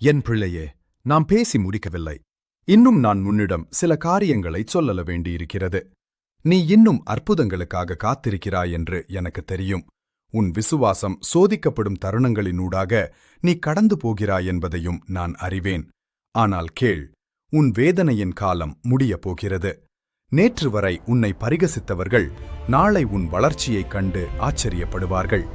என் பிள்ளையே நாம் பேசி முடிக்கவில்லை. இன்னும் நான் உன்னிடம் சில காரியங்களை சொல்லல வேண்டியிருக்கிறது. நீ இன்னும் அற்புதங்களுக்காக காத்திருக்கிறாய் என்று எனக்கு தெரியும். உன் விசுவாசம் சோதிக்கப்படும் தருணங்களினூடாக நீ கடந்து போகிறாய் என்பதையும் நான் அறிவேன். ஆனால் கேள் உன் வேதனையின் காலம் முடியப் போகிறது. நேற்று வரை உன்னை பரிகசித்தவர்கள் நாளை உன் வளர்ச்சியைக் கண்டு ஆச்சரியப்படுவார்கள்.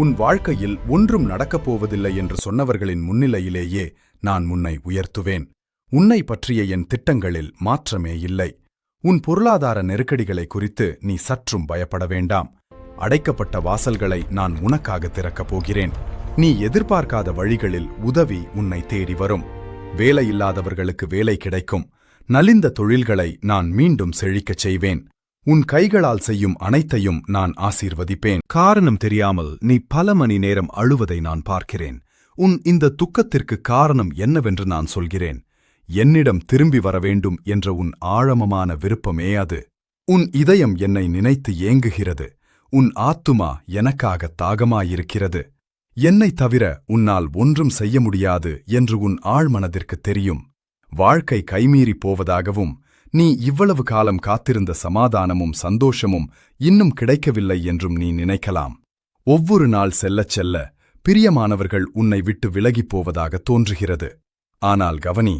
உன் வாழ்க்கையில் ஒன்றும் நடக்கப் போவதில்லை என்று சொன்னவர்களின் முன்னிலையிலேயே நான் உன்னை உயர்த்துவேன். உன்னை பற்றிய என் திட்டங்களில் மாற்றமே இல்லை. உன் பொருளாதார நெருக்கடிகளை குறித்து நீ சற்றும் பயப்பட வேண்டாம். அடைக்கப்பட்ட வாசல்களை நான் உனக்காக திறக்கப் போகிறேன். நீ எதிர்பார்க்காத வழிகளில் உதவி உன்னை தேடி வரும். வேலையில்லாதவர்களுக்கு வேலை கிடைக்கும். நலிந்த தொழில்களை நான் மீண்டும் செழிக்கச் செய்வேன். உன் கைகளால் செய்யும் அனைத்தையும் நான் ஆசீர்வதிப்பேன். காரணம் தெரியாமல் நீ பல மணி நேரம் அழுவதை நான் பார்க்கிறேன். உன் இந்த துக்கத்திற்கு காரணம் என்னவென்று நான் சொல்கிறேன். என்னிடம் திரும்பி வர வேண்டும் என்ற உன் ஆழமமான விருப்பமே அது. உன் இதயம் என்னை நினைத்து ஏங்குகிறது. உன் ஆத்துமா எனக்காக தாகமாயிருக்கிறது. என்னைத் தவிர உன்னால் ஒன்றும் செய்ய முடியாது என்று உன் ஆழ்மனதிற்கு தெரியும். வாழ்க்கை கைமீறிப் போவதாகவும் நீ இவ்வளவு காலம் காத்திருந்த சமாதானமும் சந்தோஷமும் இன்னும் கிடைக்கவில்லை என்றும் நீ நினைக்கலாம். ஒவ்வொரு நாள் செல்லச் செல்ல பிரியமானவர்கள் உன்னை விட்டு விலகிப் போவதாக தோன்றுகிறது. ஆனால் கவனி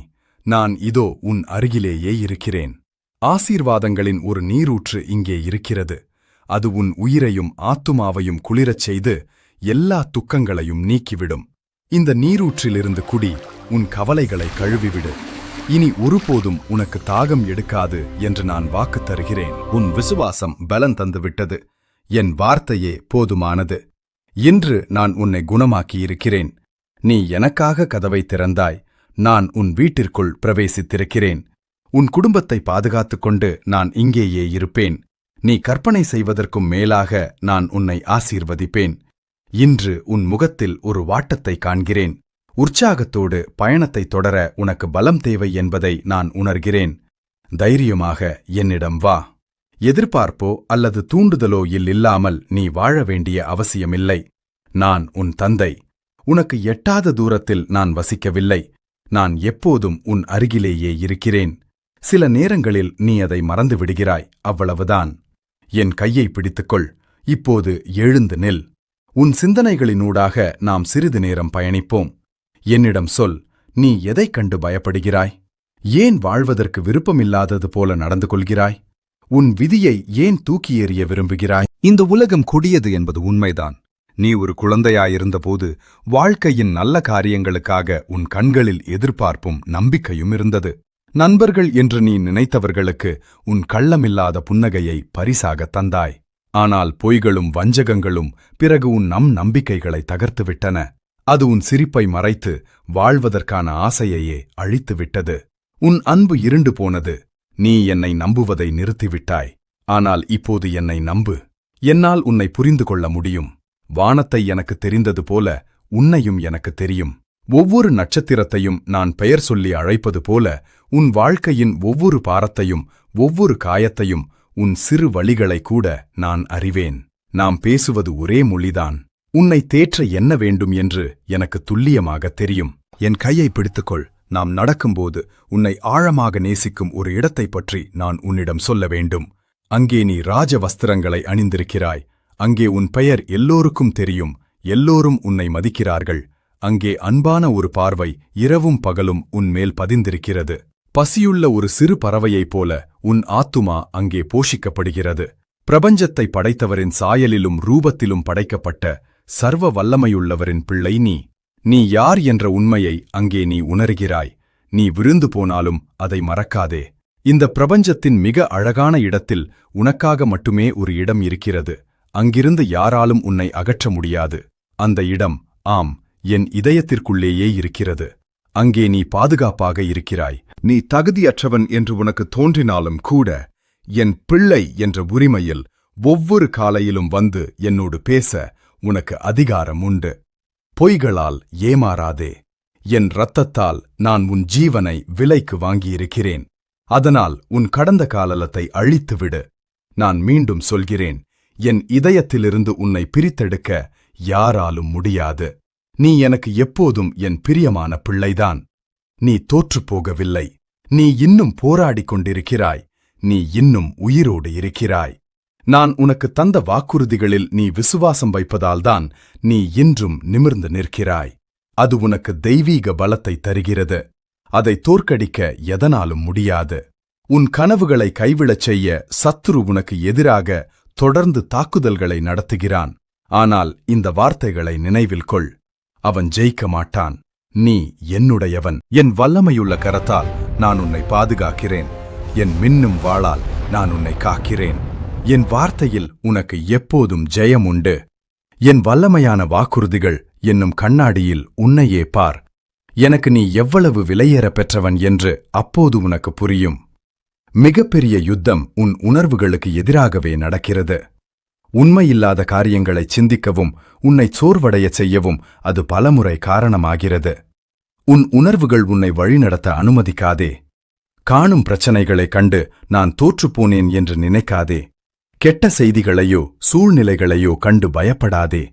நான் இதோ உன் அருகிலேயே இருக்கிறேன். ஆசீர்வாதங்களின் ஒரு நீரூற்று இங்கே இருக்கிறது. அது உன் உயிரையும் ஆத்துமாவையும் குளிரச் செய்து எல்லா துக்கங்களையும் நீக்கிவிடும். இந்த நீரூற்றிலிருந்து குடி உன் கவலைகளை கழுவிவிடு. இனி ஒருபோதும் உனக்கு தாகம் எடுக்காது என்று நான் வாக்கு தருகிறேன். உன் விசுவாசம் பலன் தந்துவிட்டது. என் வார்த்தையே போதுமானது. இன்று நான் உன்னை குணமாக்கியிருக்கிறேன். நீ எனக்காக கதவை திறந்தாய். நான் உன் வீட்டிற்குள் பிரவேசித்திருக்கிறேன். உன் குடும்பத்தை பாதுகாத்துக் கொண்டு நான் இங்கேயே இருப்பேன். நீ கற்பனை செய்வதற்கும் மேலாக நான் உன்னை ஆசீர்வதிப்பேன். இன்று உன் முகத்தில் ஒரு வாட்டத்தை காண்கிறேன். உற்சாகத்தோடு பயணத்தை தொடர உனக்கு பலம் தேவை என்பதை நான் உணர்கிறேன். தைரியமாக என்னிடம் வா. எதிர்பார்ப்போ அல்லது தூண்டுதலோ இல்லாமல் நீ வாழ வேண்டிய அவசியமில்லை. நான் உன் தந்தை. உனக்கு எட்டாத தூரத்தில் நான் வசிக்கவில்லை. நான் எப்போதும் உன் அருகிலேயே இருக்கிறேன். சில நேரங்களில் நீ அதை மறந்து விடுகிறாய். அவ்வளவுதான். என் கையை பிடித்துக்கொள். இப்போது எழுந்து நில். உன் சிந்தனைகளினூடாக நாம் சிறிது நேரம் பயணிப்போம். என்னிடம் சொல் நீ எதைக் கண்டு பயப்படுகிறாய்? ஏன் வாழ்வதற்கு விருப்பமில்லாதது போல நடந்து கொள்கிறாய்? உன் விதியை ஏன் தூக்கி எறிய விரும்புகிறாய்? இந்த உலகம் கொடியது என்பது உண்மைதான். நீ ஒரு குழந்தையாயிருந்தபோது வாழ்க்கையின் நல்ல காரியங்களுக்காக உன் கண்களில் எதிர்பார்ப்பும் நம்பிக்கையும் இருந்தது. நண்பர்கள் என்று நீ நினைத்தவர்களுக்கு உன் கள்ளமில்லாத புன்னகையை பரிசாகத் தந்தாய். ஆனால் பொய்களும் வஞ்சகங்களும் பிறகு உன் நம் நம்பிக்கைகளை தகர்த்துவிட்டன. அது உன் சிரிப்பை மறைத்து வாழ்வதற்கான ஆசையையே அழித்துவிட்டது. உன் அன்பு இருண்டு போனது. நீ என்னை நம்புவதை நிறுத்திவிட்டாய். ஆனால் இப்போது என்னை நம்பு. என்னால் உன்னை புரிந்து கொள்ள முடியும். வானத்தை எனக்கு தெரிந்தது போல உன்னையும் எனக்கு தெரியும். ஒவ்வொரு நட்சத்திரத்தையும் நான் பெயர் சொல்லி அழைப்பது போல உன் வாழ்க்கையின் ஒவ்வொரு பாரத்தையும் ஒவ்வொரு காயத்தையும் உன் சிறு வழிகளை கூட நான் அறிவேன். நாம் பேசுவது ஒரே மொழிதான். உன்னை தேற்ற என்ன வேண்டும் என்று எனக்கு துல்லியமாகத் தெரியும். என் கையை பிடித்துக்கொள். நாம் நடக்கும்போது உன்னை ஆழமாக நேசிக்கும் ஒரு இடத்தைப் பற்றி நான் உன்னிடம் சொல்ல வேண்டும். அங்கே நீ ராஜ வஸ்திரங்களை அணிந்திருக்கிறாய். அங்கே உன் பெயர் எல்லோருக்கும் தெரியும். எல்லோரும் உன்னை மதிக்கிறார்கள். அங்கே அன்பான ஒரு பார்வை இரவும் பகலும் உன்மேல் பதிந்திருக்கிறது. பசியுள்ள ஒரு சிறு பறவையைப் போல உன் ஆத்துமா அங்கே போஷிக்கப்படுகிறது. பிரபஞ்சத்தை படைத்தவரின் சாயலிலும் ரூபத்திலும் படைக்கப்பட்ட சர்வ வல்லமையுள்ளவரின் பிள்ளை நீ. நீ யார் என்ற உண்மையை அங்கே நீ உணர்கிறாய். நீ விருந்து போனாலும் அதை மறக்காதே. இந்த பிரபஞ்சத்தின் மிக அழகான இடத்தில் உனக்காக மட்டுமே ஒரு இடம் இருக்கிறது. அங்கிருந்து யாராலும் உன்னை அகற்ற முடியாது. அந்த இடம் ஆம் என் இதயத்திற்குள்ளேயே இருக்கிறது. அங்கே நீ பாதுகாப்பாக இருக்கிறாய். நீ தகுதியற்றவன் என்று உனக்கு தோன்றினாலும் கூட என் பிள்ளை என்ற உரிமையில் ஒவ்வொரு காலையிலும் வந்து என்னோடு பேச உனக்கு அதிகாரம் உண்டு. பொய்களால் ஏமாறாதே. என் இரத்தத்தால் நான் உன் ஜீவனை விலைக்கு வாங்கியிருக்கிறேன். அதனால் உன் கடந்த காலலத்தை அழித்துவிடு. நான் மீண்டும் சொல்கிறேன் என் இதயத்திலிருந்து உன்னை பிரித்தெடுக்க யாராலும் முடியாது. நீ எனக்கு எப்போதும் என் பிரியமான பிள்ளைதான். நீ தோற்றுப் போகவில்லை நீ இன்னும் போராடிக் கொண்டிருக்கிறாய். நீ இன்னும் உயிரோடு இருக்கிறாய். நான் உனக்கு தந்த வாக்குறுதிகளில் நீ விசுவாசம் வைப்பதால்தான் நீ இன்றும் நிமிர்ந்து நிற்கிறாய். அது உனக்கு தெய்வீக பலத்தை தருகிறது. அதை தோற்கடிக்க எதனாலும் முடியாது. உன் கனவுகளை கைவிடச் செய்ய சத்துரு உனக்கு எதிராக தொடர்ந்து தாக்குதல்களை நடத்துகிறான். ஆனால் இந்த வார்த்தைகளை நினைவில் கொள். அவன் ஜெயிக்க மாட்டான். நீ என்னுடையவன். என் வல்லமையுள்ள கரத்தால் நான் உன்னை பாதுகாக்கிறேன். என் மின்னும் வாளால் நான் உன்னை காக்கிறேன். என் வார்த்தையில் உனக்கு எப்போதும் ஜெயம் உண்டு என் வல்லமையான வாக்குறுதிகள் என்னும் கண்ணாடியில் உன்னையே பார். எனக்கு நீ எவ்வளவு விலையேற பெற்றவன் என்று அப்போது உனக்கு புரியும். மிகப்பெரிய யுத்தம் உன் உணர்வுகளுக்கு எதிராகவே நடக்கிறது. உண்மையில்லாத காரியங்களை சிந்திக்கவும் உன்னை சோர்வடையச் செய்யவும் அது பலமுறை காரணமாகிறது. உன் உணர்வுகள் உன்னை வழிநடத்த அனுமதிக்காதே. காணும் பிரச்சனைகளைக் கண்டு நான் தோற்றுப்போனேன் என்று நினைக்காதே. கெட்ட செய்திகளையோ சூழ்நிலைகளையோ கண்டு பயப்படாதே.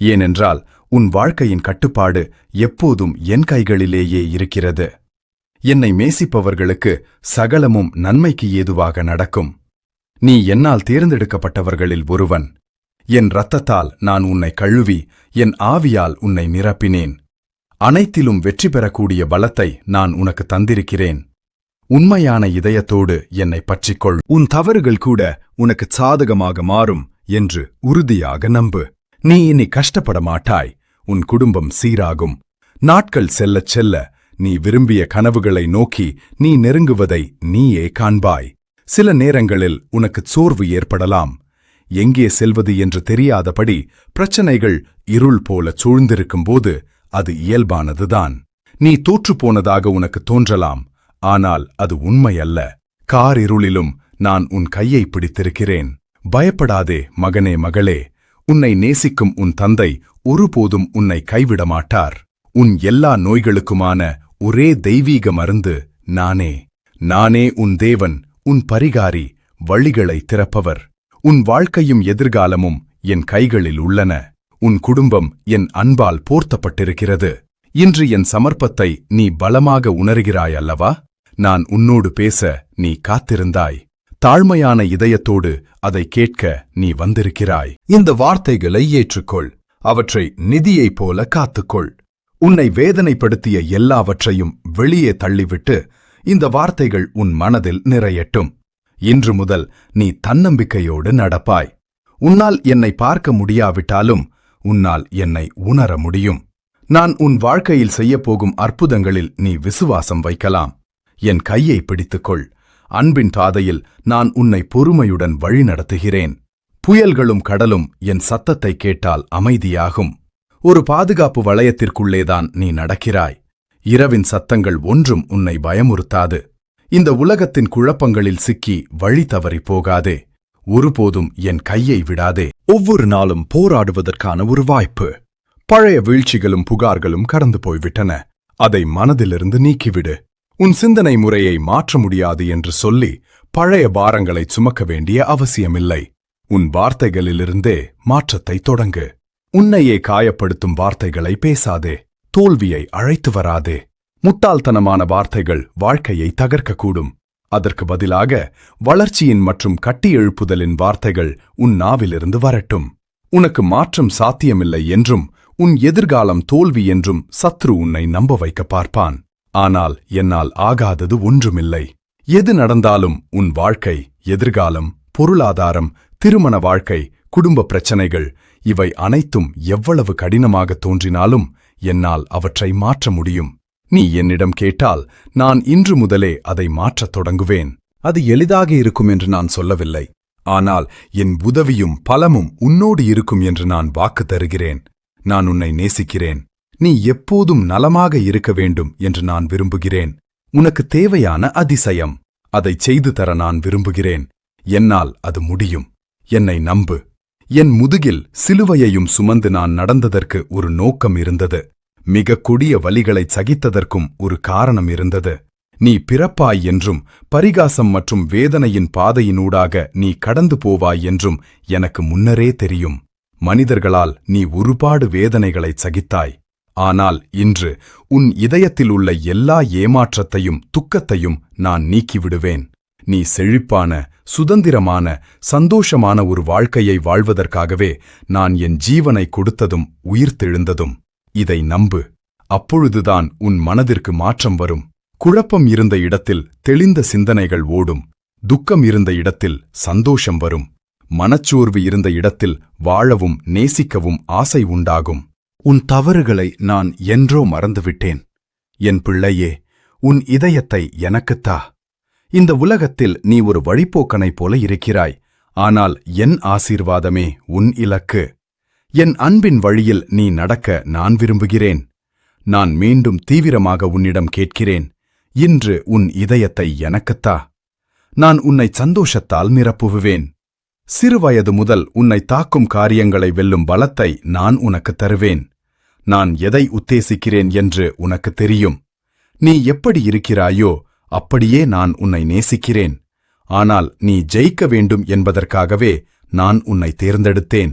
ஏனென்றால் உன் வாழ்க்கையின் கட்டுப்பாடு எப்போதும் என் கைகளிலேயே இருக்கிறது. என்னை மேசிப்பவர்களுக்கு சகலமும் நன்மைக்கு ஏதுவாக நடக்கும். நீ என்னால் தேர்ந்தெடுக்கப்பட்டவர்களில் ஒருவன். என் இரத்தத்தால் நான் உன்னை கழுவி என் ஆவியால் உன்னை நிரப்பினேன். அனைத்திலும் வெற்றி பெறக்கூடிய பலத்தை நான் உனக்கு தந்திருக்கிறேன். உண்மையான இதயத்தோடு என்னை பற்றிக்கொள். உன் தவறுகள் கூட உனக்கு சாதகமாக மாறும் என்று உறுதியாக நம்பு. நீ இனி கஷ்டப்பட மாட்டாய். உன் குடும்பம் சீராகும். நாட்கள் செல்லச் செல்ல நீ விரும்பிய கனவுகளை நோக்கி நீ நெருங்குவதை நீயே காண்பாய். சில நேரங்களில் உனக்கு சோர்வு ஏற்படலாம். எங்கே செல்வது என்று தெரியாதபடி பிரச்சனைகள் இருள் போல சூழ்ந்திருக்கும்போது அது இயல்பானதுதான். நீ தோற்றுப்போனதாக உனக்கு தோன்றலாம். ஆனால் அது உண்மையல்ல. கார் இருளிலும் நான் உன் கையை பிடித்திருக்கிறேன். பயப்படாதே மகனே மகளே. உன்னை நேசிக்கும் உன் தந்தை ஒருபோதும் உன்னை கைவிட மாட்டார் உன் எல்லா நோய்களுக்குமான ஒரே தெய்வீக மருந்து நானே. நானே உன் தேவன் உன் பரிகாரி வழிகளை திறப்பவர். உன் வாழ்க்கையும் எதிர்காலமும் என் கைகளில் உள்ளன. உன் குடும்பம் என் அன்பால் போர்த்தப்பட்டிருக்கிறது. இன்று என் சமர்ப்பத்தை நீ பலமாக உணர்கிறாய் அல்லவா நான் உன்னோடு பேச நீ காத்திருந்தாய். தாழ்மையான இதயத்தோடு அதை கேட்க நீ வந்திருக்கிறாய். இந்த வார்த்தைகளை ஏற்றுக்கொள். அவற்றை நிதியைப் போல காத்துக்கொள். உன்னை வேதனைப்படுத்திய எல்லாவற்றையும் வெளியே தள்ளிவிட்டு இந்த வார்த்தைகள் உன் மனதில் நிறையட்டும். இன்று முதல் நீ தன்னம்பிக்கையோடு நடப்பாய். உன்னால் என்னை பார்க்க முடியாவிட்டாலும் உன்னால் என்னை உணர முடியும். நான் உன் வாழ்க்கையில் செய்யப்போகும் அற்புதங்களில் நீ விசுவாசம் வைக்கலாம். என் கையை பிடித்துக்கொள். அன்பின் பாதையில் நான் உன்னை பொறுமையுடன் வழிநடத்துகிறேன். புயல்களும் கடலும் என் சத்தத்தை கேட்டால் அமைதியாகும். ஒரு பாதுகாப்பு வளையத்திற்குள்ளேதான் நீ நடக்கிறாய். இரவின் சத்தங்கள் ஒன்றும் உன்னை பயமுறுத்தாது. இந்த உலகத்தின் குழப்பங்களில் சிக்கி வழி தவறி போகாதே. ஒருபோதும் என் கையை விடாதே. ஒவ்வொரு நாளும் போராடுவதற்கான ஒரு வாய்ப்பு. பழைய வீழ்ச்சிகளும் புகார்களும் கடந்து போய்விட்டன. அதை மனதிலிருந்து நீக்கிவிடு. உன் சிந்தனை முறையை மாற்ற முடியாது என்று சொல்லி பழைய பாரங்களை சுமக்க வேண்டிய அவசியமில்லை. உன் வார்த்தைகளிலிருந்தே மாற்றத்தை தொடங்கு. உன்னையே காயப்படுத்தும் வார்த்தைகளை பேசாதே. தோல்வியை அழைத்து வராதே. முட்டாள்தனமான வார்த்தைகள் வாழ்க்கையை தகர்க்கக்கூடும். அதற்கு பதிலாக வளர்ச்சியின் மற்றும் கட்டியெழுப்புதலின் வார்த்தைகள் உன் நாவிலிருந்து வரட்டும். உனக்கு மாற்றம் சாத்தியமில்லை என்றும் உன் எதிர்காலம் தோல்வி என்றும் சத்ரு உன்னை நம்ப வைக்க பார்ப்பான். ஆனால் என்னால் ஆகாதது ஒன்றுமில்லை. எது நடந்தாலும் உன் வாழ்க்கை எதிர்காலம் பொருளாதாரம் திருமண வாழ்க்கை குடும்ப பிரச்சனைகள் இவை அனைத்தும் எவ்வளவு கடினமாக தோன்றினாலும் என்னால் அவற்றை மாற்ற முடியும். நீ என்னிடம் கேட்டால் நான் இன்று முதலே அதை மாற்றத் தொடங்குவேன். அது எளிதாக இருக்கும் என்று நான் சொல்லவில்லை. ஆனால் என் உதவியும் பலமும் உன்னோடு இருக்கும் என்று நான் வாக்கு தருகிறேன். நான் உன்னை நேசிக்கிறேன். நீ எப்போதும் நலமாக இருக்க வேண்டும் என்று நான் விரும்புகிறேன். உனக்கு தேவையான அதிசயம். அதைச் செய்து தர நான் விரும்புகிறேன். என்னால் அது முடியும். என்னை நம்பு. என் முதுகில் சிலுவையையும் சுமந்து நான் நடந்ததற்கு ஒரு நோக்கம் இருந்தது. மிக கொடிய வலிகளைச் சகித்ததற்கும் ஒரு காரணம் இருந்தது. நீ பிறப்பாய் என்றும் பரிகாசம் மற்றும் வேதனையின் பாதையினூடாக நீ கடந்து போவாய் என்றும் எனக்கு முன்னரே தெரியும். மனிதர்களால் நீ ஒருபாடு வேதனைகளைச் சகித்தாய். ஆனால் இன்று உன் இதயத்தில் உள்ள எல்லா ஏமாற்றத்தையும் துக்கத்தையும் நான் நீக்கிவிடுவேன். நீ செழிப்பான சுதந்திரமான சந்தோஷமான ஒரு வாழ்க்கையை வாழ்வதற்காகவே நான் என் ஜீவனை கொடுத்ததும் உயிர்த்தெழுந்ததும் இதை நம்பு. அப்பொழுதுதான் உன் மனதிற்கு மாற்றம் வரும். குழப்பம் இருந்த இடத்தில் தெளிந்த சிந்தனைகள் ஓடும். துக்கம் இருந்த இடத்தில் சந்தோஷம் வரும். மனச்சோர்வு இருந்த இடத்தில் வாழவும் நேசிக்கவும் ஆசை உண்டாகும். உன் தவறுகளை நான் என்றோ மறந்துவிட்டேன். என் பிள்ளையே உன் இதயத்தை எனக்குத்தா இந்த உலகத்தில் நீ ஒரு வழிப்போக்கனைப் போல இருக்கிறாய். ஆனால் என் ஆசீர்வாதமே உன் இலக்கு. என் அன்பின் வழியில் நீ நடக்க நான் விரும்புகிறேன். நான் மீண்டும் தீவிரமாக உன்னிடம் கேட்கிறேன். இன்று உன் இதயத்தை எனக்குத்தா நான் உன்னை சந்தோஷத்தால் நிரப்புவேன். சிறுவயது முதல் உன்னை தாக்கும் காரியங்களை வெல்லும் பலத்தை நான் உனக்கு தருவேன். நான் எதை உத்தேசிக்கிறேன் என்று உனக்கு தெரியும். நீ எப்படி இருக்கிறாயோ அப்படியே நான் உன்னை நேசிக்கிறேன். ஆனால் நீ ஜெயிக்க வேண்டும் என்பதற்காகவே நான் உன்னை தேர்ந்தெடுத்தேன்.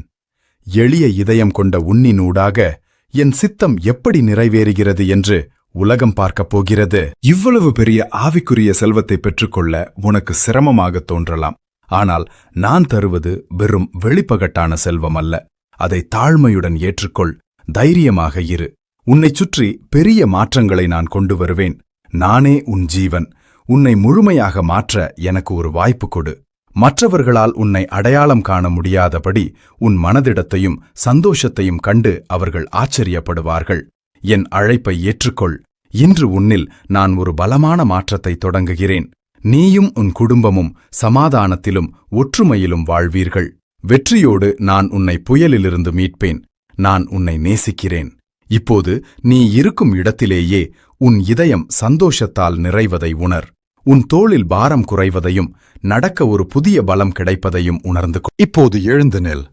எளிய இதயம் கொண்ட உன்னினூடாக என் சித்தம் எப்படி நிறைவேறுகிறது என்று உலகம் பார்க்கப் போகிறது. இவ்வளவு பெரிய ஆவிக்குரிய செல்வத்தை பெற்றுக்கொள்ள உனக்கு சிரமமாக தோன்றலாம். ஆனால் நான் தருவது வெறும் வெளிப்பகட்டான செல்வம் அல்ல அதை தாழ்மையுடன் ஏற்றுக்கொள் தைரியமாக இரு. உன்னைச் சுற்றி பெரிய மாற்றங்களை நான் கொண்டு வருவேன். நானே உன் ஜீவன். உன்னை முழுமையாக மாற்ற எனக்கு ஒரு வாய்ப்பு கொடு. மற்றவர்களால் உன்னை அடையாளம் காண முடியாதபடி உன் மனதிடத்தையும் சந்தோஷத்தையும் கண்டு அவர்கள் ஆச்சரியப்படுவார்கள். என் அழைப்பை ஏற்றுக்கொள். இன்று உன்னில் நான் ஒரு பலமான மாற்றத்தை தொடங்குகிறேன். நீயும் உன் குடும்பமும் சமாதானத்திலும் ஒற்றுமையிலும் வாழ்வீர்கள். வெற்றியோடு நான் உன்னை புயலிலிருந்து மீட்பேன். நான் உன்னை நேசிக்கிறேன். இப்போது நீ இருக்கும் இடத்திலேயே உன் இதயம் சந்தோஷத்தால் நிறைவதை உணர். உன் தோளில் பாரம் குறைவதையும் நடக்க ஒரு புதிய பலம் கிடைப்பதையும் உணர்ந்து இப்போது எழுந்து நெல்.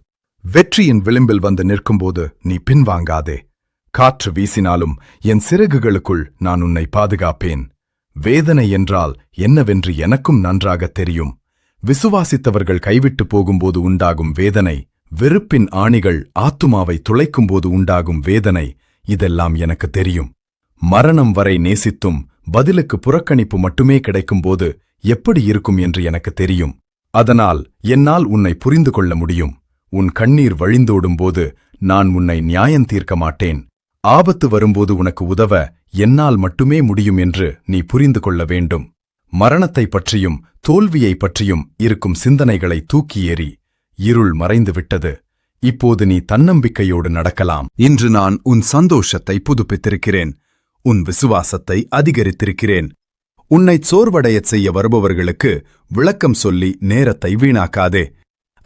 வெற்றியின் விளிம்பில் வந்து நிற்கும்போது நீ பின்வாங்காதே. காற்று வீசினாலும் என் சிறகுகளுக்குள் நான் உன்னை பாதுகாப்பேன். வேதனை என்றால் என்னவென்று எனக்கும் நன்றாகத் தெரியும். விசுவாசித்தவர்கள் கைவிட்டு போகும்போது உண்டாகும் வேதனை வெறுப்பின் ஆணிகள் ஆத்துமாவை துளைக்கும்போது உண்டாகும் வேதனை இதெல்லாம் எனக்கு தெரியும். மரணம் வரை நேசித்தும் பதிலுக்கு புறக்கணிப்பு மட்டுமே கிடைக்கும்போது எப்படி இருக்கும் என்று எனக்கு தெரியும். அதனால் என்னால் உன்னை புரிந்து கொள்ள முடியும். உன் கண்ணீர் வழிந்தோடும்போது நான் உன்னை நியாயம் தீர்க்க மாட்டேன். ஆபத்து வரும்போது உனக்கு உதவ என்னால் மட்டுமே முடியும் என்று நீ புரிந்து கொள்ள வேண்டும். மரணத்தைப் பற்றியும் தோல்வியைப் பற்றியும் இருக்கும் சிந்தனைகளை தூக்கி இருள் மறைந்துவிட்டது இப்போது நீ தன்னம்பிக்கையோடு நடக்கலாம். இன்று நான் உன் சந்தோஷத்தை புதுப்பித்திருக்கிறேன். உன் விசுவாசத்தை அதிகரித்திருக்கிறேன். உன்னை சோர்வடையச் செய்ய வருபவர்களுக்கு விளக்கம் சொல்லி நேரத்தை வீணாக்காதே.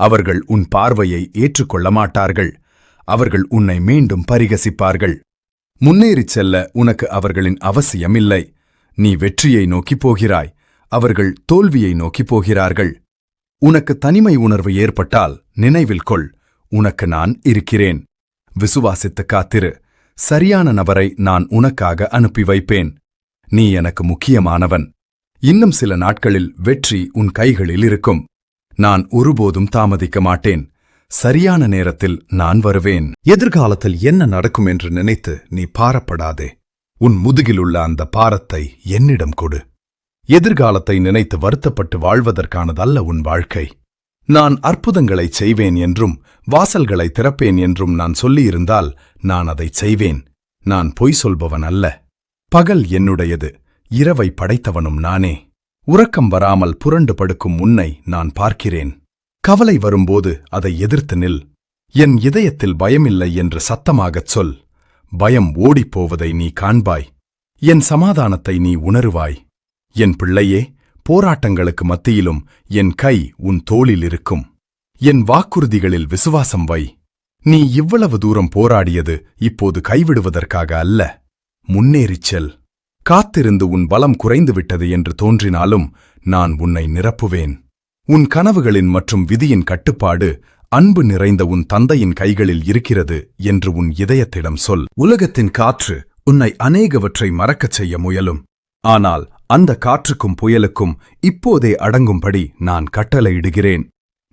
அவர்கள் உன் பார்வையை ஏற்றுக்கொள்ள மாட்டார்கள். அவர்கள் உன்னை மீண்டும் பரிகசிப்பார்கள். முன்னேறிச் செல்ல உனக்கு அவர்களின் அவசியமில்லை. நீ வெற்றியை நோக்கிப் போகிறாய். அவர்கள் தோல்வியை நோக்கிப் போகிறார்கள். உனக்கு தனிமை உணர்வு ஏற்பட்டால் நினைவில் கொள். உனக்கு நான் இருக்கிறேன். விசுவாசித்து காத்திரு. சரியான நபரை நான் உனக்காக அனுப்பி வைப்பேன். நீ எனக்கு முக்கியமானவன். இன்னும் சில நாட்களில் வெற்றி உன் கைகளில் இருக்கும். நான் ஒருபோதும் தாமதிக்க மாட்டேன். சரியான நேரத்தில் நான் வருவேன். எதிர்காலத்தில் என்ன நடக்கும் என்று நினைத்து நீ பாரப்படாதே. உன் முதுகில் உள்ள அந்த பாரத்தை என்னிடம் கொடு. எதிர்காலத்தை நினைத்து வருத்தப்பட்டு வாழ்வதற்கானதல்ல உன் வாழ்க்கை. நான் அற்புதங்களைச் செய்வேன் என்றும் வாசல்களை திறப்பேன் என்றும் நான் சொல்லியிருந்தால் நான் அதைச் செய்வேன். நான் பொய் சொல்பவன் அல்ல. பகல் என்னுடையது. இரவை படைத்தவனும் நானே. உறக்கம் வராமல் புரண்டு படுக்கும் உன்னை நான் பார்க்கிறேன். கவலை வரும்போது அதை எதிர்த்து நில். என் இதயத்தில் பயமில்லை என்று சத்தமாகச் சொல். பயம் ஓடிப்போவதை நீ காண்பாய். என் சமாதானத்தை நீ உணருவாய். என் பிள்ளையே போராட்டங்களுக்கு மத்தியிலும் என் கை உன் தோளில் இருக்கும். என் வாக்குறுதிகளில் விசுவாசம் வை. நீ இவ்வளவு தூரம் போராடியது இப்போது கைவிடுவதற்காக அல்ல. முன்னேறிச் செல். காத்திருந்து உன் பலம் குறைந்துவிட்டது என்று தோன்றினாலும் நான் உன்னை நிரப்புவேன். உன் கனவுகளின் மற்றும் விதியின் கட்டுப்பாடு அன்பு நிறைந்த உன் தந்தையின் கைகளில் இருக்கிறது என்று உன் இதயத்திடம் சொல். உலகத்தின் காற்று உன்னை அநேகவற்றை மறக்கச் செய்ய முயலும். ஆனால் அந்த காற்றுக்கும் புயலுக்கும் இப்போதே அடங்கும்படி நான் கட்டளையிடுகிறேன்.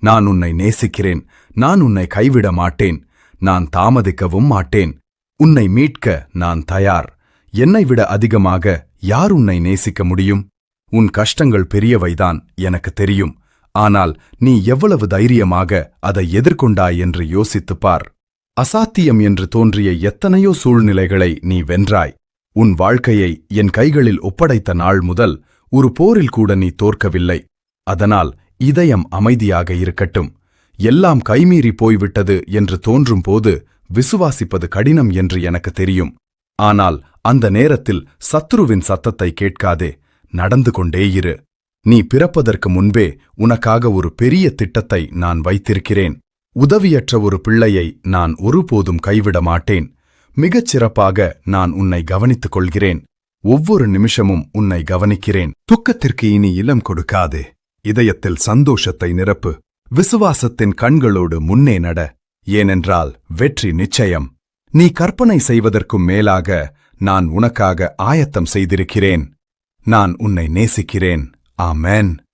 நான் உன்னை நேசிக்கிறேன். நான் உன்னை கைவிட மாட்டேன். நான் தாமதிக்கவும் மாட்டேன். உன்னை மீட்க நான் தயார். என்னை விட அதிகமாக யார் உன்னை நேசிக்க முடியும்? உன் கஷ்டங்கள் பெரியவைதான் எனக்கு தெரியும். ஆனால் நீ எவ்வளவு தைரியமாக அதை எதிர்கொண்டாய் என்று யோசித்துப் பார் அசாத்தியம் என்று தோன்றிய எத்தனையோ சூழ்நிலைகளை நீ வென்றாய். உன் வாழ்க்கையை என் கைகளில் ஒப்படைத்த நாள் முதல் ஒரு போரில் கூட நீ தோற்கவில்லை. அதனால் இதயம் அமைதியாக இருக்கட்டும். எல்லாம் கைமீறி போய்விட்டது என்று தோன்றும் போது விசுவாசிப்பது கடினம் என்று எனக்கு தெரியும். ஆனால் அந்த நேரத்தில் சத்ருவின் சத்தத்தை கேட்காதே நடந்து கொண்டே இரு. நீ பிறப்பதற்கு முன்பே உனக்காக ஒரு பெரிய திட்டத்தை நான் வைத்திருக்கிறேன். உதவியற்ற ஒரு பிள்ளையை நான் ஒருபோதும் கைவிட மாட்டேன். மிகச் சிறப்பாக நான் உன்னை கவனித்துக் கொள்கிறேன். ஒவ்வொரு நிமிஷமும் உன்னை கவனிக்கிறேன். துக்கத்திற்கு இனி இலம் கொடுக்காதே. இதயத்தில் சந்தோஷத்தை நிரப்பு. விசுவாசத்தின் கண்களோடு முன்னே நட. ஏனென்றால் வெற்றி நிச்சயம். நீ கற்பனை செய்வதற்கும் மேலாக நான் உனக்காக ஆயத்தம் செய்திருக்கிறேன். நான் உன்னை நேசிக்கிறேன். Amen.